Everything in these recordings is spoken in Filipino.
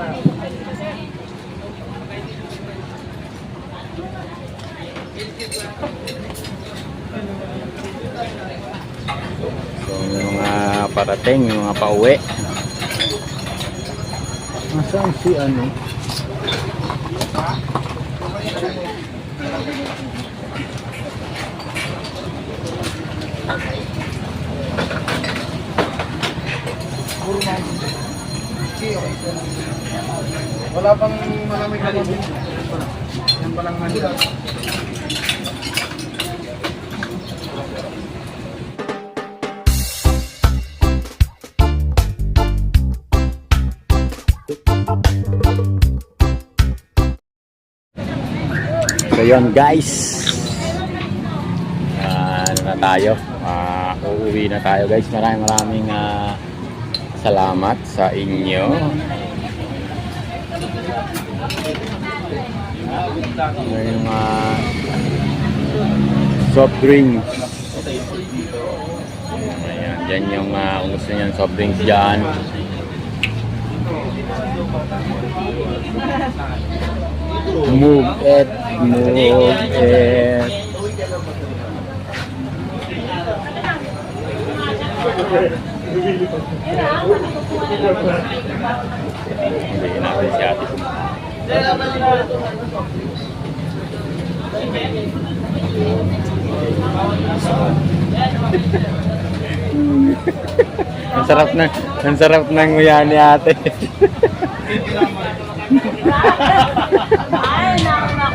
So, yung mga parating, yung mga pauwi. Nasaan si ano? Wala pang malamig na tubig. Yan palang Manila. So yun guys. Ah, ano na tayo? Ah, uuwi na tayo guys. Maraming maraming ah, salamat sa inyo. Yung ah, soft drinks. Ayan, dyan yung ah, kung gusto niyan soft drinks dyan. Move it, move it. Hindi natin si ate. ang sarap na, ang sarap ng nguya ni ate. Ay, naku,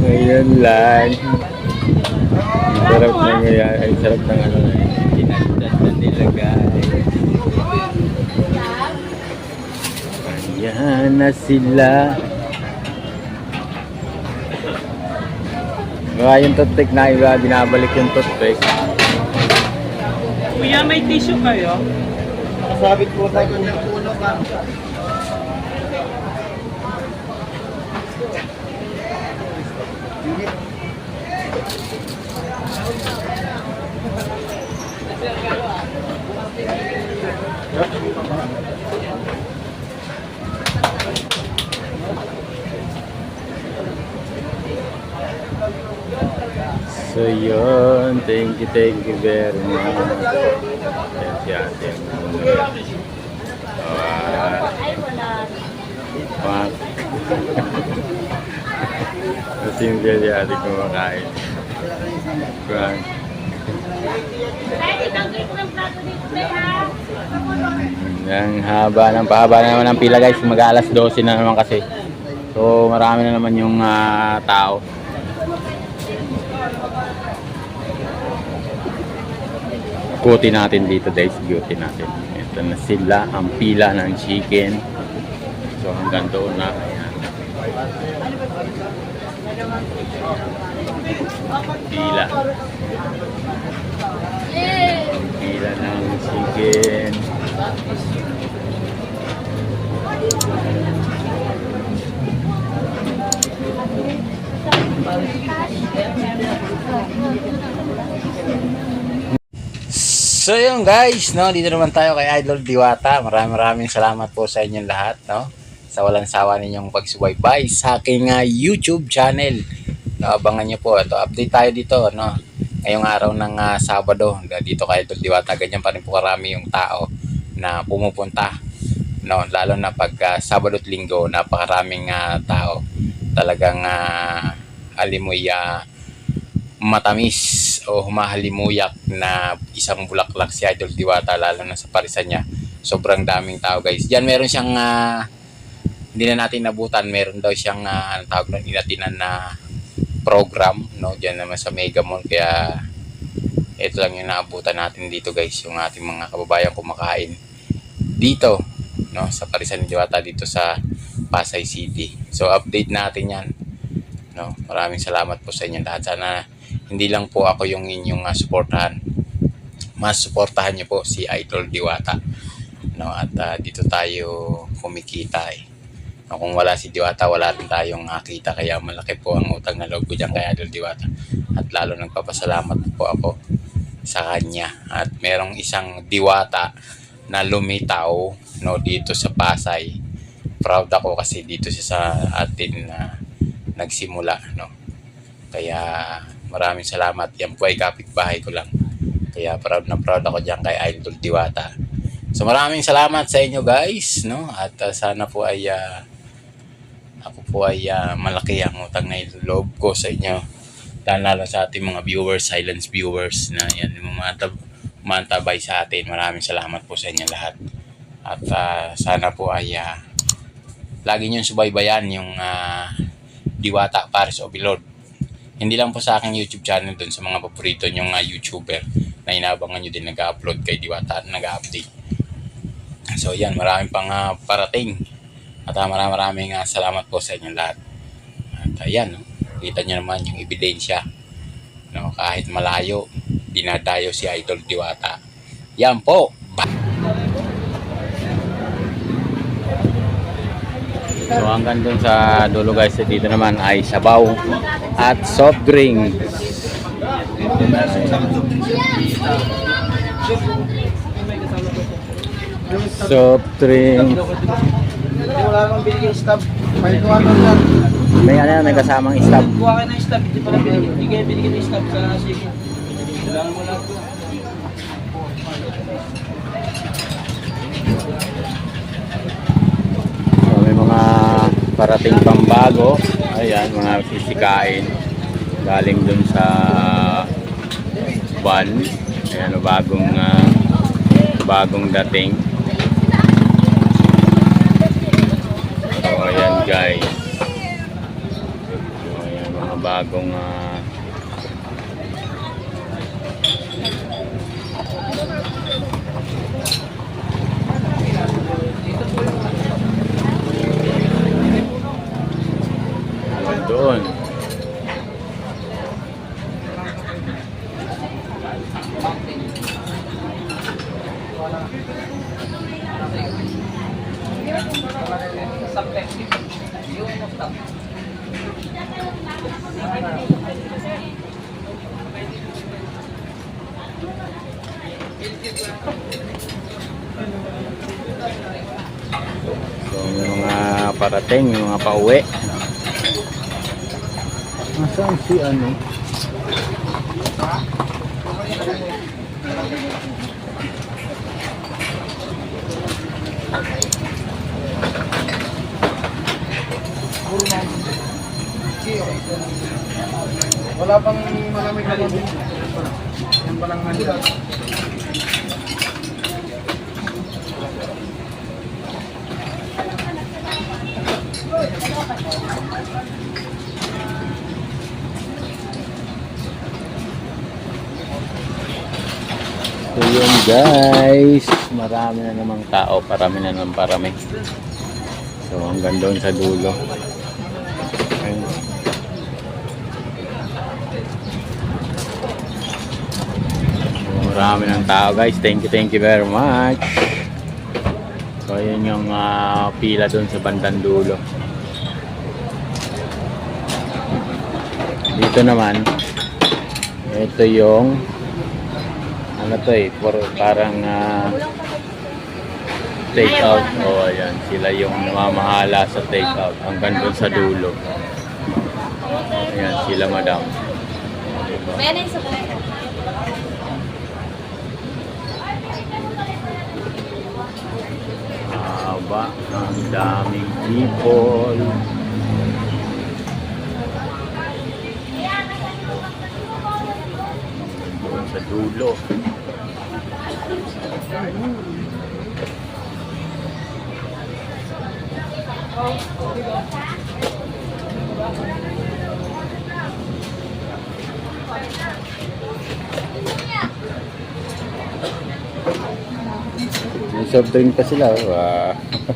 Ngayon lang. Ang sarap ng nguya, ang sarap ng ano. Nilagay. Ayan na sila. Mga yung toothpick na iba, binabalik yung toothpick. Kuya, may tissue kayo? Sabit po tayo kung puno ka. So yun, thank you, thank you very much. Yan si ate. Ah, Ay, wala. Pak. Kasi hindi si ate kumakain. Frank. Ang haba ng pahaba na naman ng pila guys. Mag alas 12 na naman kasi. So marami na naman yung ah, tao. Kuti natin dito guys. Beauty natin. Ito na sila. Ang pila ng chicken. So hanggang doon na. Ayan. Pila. Pila ng chicken. So yun guys, no, dito naman tayo kay Idol Diwata. Maraming maraming salamat po sa inyong lahat, no. Sa walang sawa ninyong pagsubaybay sa aking ah, YouTube channel. No, abangan niyo po. Ito, update tayo dito, no. Ngayong araw ng ah, Sabado, dito kay Idol Diwata, ganyan pa rin po karami yung tao na pumupunta. No, lalo na pag ah, Sabado at Linggo, napakaraming ah, tao. Talagang uh, alimoy ah, matamis o humahalimuyak na isang bulaklak si Idol Diwata lalo na sa parisan niya. Sobrang daming tao guys. Diyan meron siyang ah, hindi na natin nabutan. Meron daw siyang uh, anong tawag na inatinan na program no diyan naman sa Mega Mall kaya ito lang yung naabutan natin dito guys yung ating mga kababayan kumakain dito no sa Parisan Diwata dito sa Pasay City. So update natin 'yan. No, maraming salamat po sa inyo lahat. Sana hindi lang po ako yung inyong uh, suportahan. Mas suportahan niyo po si Idol Diwata. No, at ah, dito tayo kumikita eh. No, kung wala si Diwata, wala rin tayong uh, kita. Kaya malaki po ang utang na loob ko dyan kay Idol Diwata. At lalo nagpapasalamat po ako sa kanya. At merong isang diwata na lumitaw no, dito sa Pasay. Proud ako kasi dito siya sa atin na nagsimula. No? Kaya maraming salamat. Yan po ay kapitbahay ko lang. Kaya proud na proud ako dyan kay Idol Diwata. So maraming salamat sa inyo guys. No? At ah, sana po ay ah, ako po ay ah, malaki ang utang na loob ko sa inyo. Lalo sa ating mga viewers, silence viewers na yan, mga tab- mantabay sa atin. Maraming salamat po sa inyo lahat. At ah, sana po ay ah, lagi niyong subaybayan yung ah, Diwata Paris o Bilod. Hindi lang po sa aking YouTube channel dun sa mga paborito niyong ah, YouTuber na inaabangan nyo din nag-upload kay Diwata at nag-update. So yan, maraming pang ah, parating. At uh, maraming maraming ah, salamat po sa inyo lahat. At ayan, no, kita nyo naman yung ebidensya. No, kahit malayo, dinadayo si Idol Diwata. Yan po. So hanggang dun sa dulo guys, dito naman ay sabaw at soft drink. Soft drink. Wala nang binigay stop. May kuha lang yan. May ano, may kasamang stab. Kuha kayo ng stop, hindi pala binigyan. Hindi kayo binigyan ng stop sa sige. Kailangan mo lang ito. So, may mga parating pambago. Ayan, mga sisikain. Galing dun sa van. Ayan, bagong ah, bagong dating. So, ayan guys. So, ayan, mga bagong ah, doon. So, may mga parating, may mga pauwi. Nasaan si ano? Wala pang malamig na. Yan pa lang nandiyan. So yun guys, marami na namang tao, parami na naman parami. So hanggang doon sa dulo. Marami ng tao guys, thank you, thank you very much. So yun yung ah, pila doon sa bandang dulo. Dito naman, ito yung ano to eh, for, parang ah, take out. O oh, ayan, sila yung namamahala sa take out hanggang doon sa dulo. Ayan, sila madam. Meron sa Haba, ang daming people. Doon sa dulo. May soft drink pa sila. oh. Ah.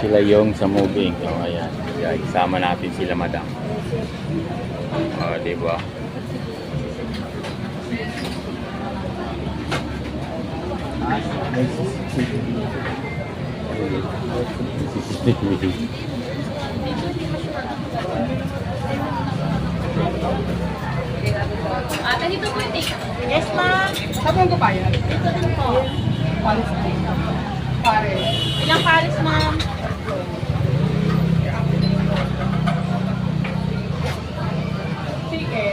sila yung sa moving. O, ayan. Kaya isama natin sila, madam. O, di ba? CCTV. Ganito po yung take. Yes, ma'am. Saan ko bayad? Ito din po. Palis Pare. Ilang pares, ma'am? Sige.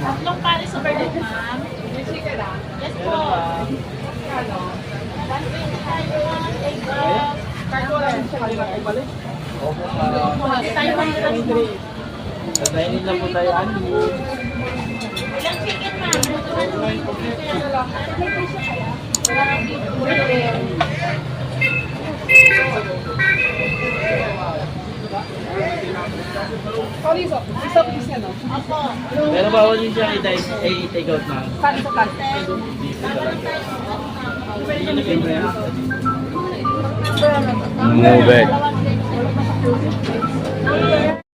Tatlong pares sa burger, ma'am. Sige lang. Yes po. Ano? 125 po. Take off. Wala yung sa kanila ko balik. Opo, para tayo po. Kakainin lang po tayo. Ano? So. Isa piece yan, no? Opo. Pero bawal din siya i-take take out na. Saan sa kan? Move it.